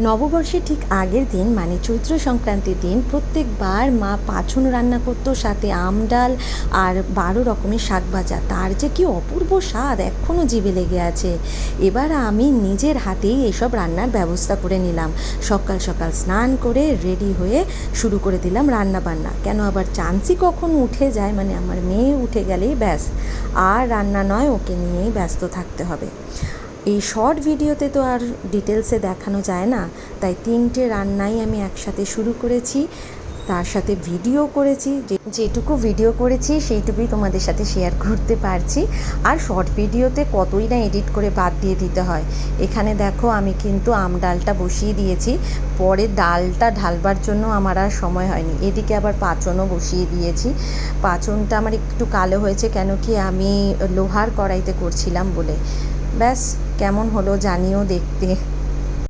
নববর্ষের ঠিক আগের দিন মানে চৈত্র সংক্রান্তির দিন, প্রত্যেকবার মা পাছন রান্না করতো, সাথে আম ডাল আর বারো রকমের শাক ভাজা। তার যে কি অপূর্ব স্বাদ এখনও জিভে লেগে আছে। এবার আমি নিজের হাতেই এসব রান্নার ব্যবস্থা করে নিলাম। সকাল সকাল স্নান করে রেডি হয়ে শুরু করে দিলাম রান্না বান্না। কেন আবার চান্সি কখন উঠে যায় মানে আমার মেয়ে উঠে গেলেই ব্যাস। আর রান্না নয়, ওকে নিয়েই ব্যস্ত থাকতে হবে। এই শর্ট ভিডিওতে তো আর ডিটেলসে দেখানো যায় না। তাই তিনটে রান্নাই আমি একসাথে শুরু করেছি। তার সাথে ভিডিও করেছি। যেটুকু ভিডিও করেছি, সেইটুকুই তোমাদের সাথে শেয়ার করতে পারছি। আর শর্ট ভিডিওতে কতই না এডিট করে বাদ দিয়ে দিতে হয়। এখানে দেখো, আমি কিন্তু আম ডালটা বসিয়ে দিয়েছি। পরে ডালটা ঢালবার জন্য আমার আর সময় হয়নি। এদিকে আবার পাচনও বসিয়ে দিয়েছি। পাচনটা আমার একটু কালো হয়েছে, কেন কি আমি লোহার কড়াইতে করছিলাম বলে। ব্যাস কেমন হলো জানিও দেখতে।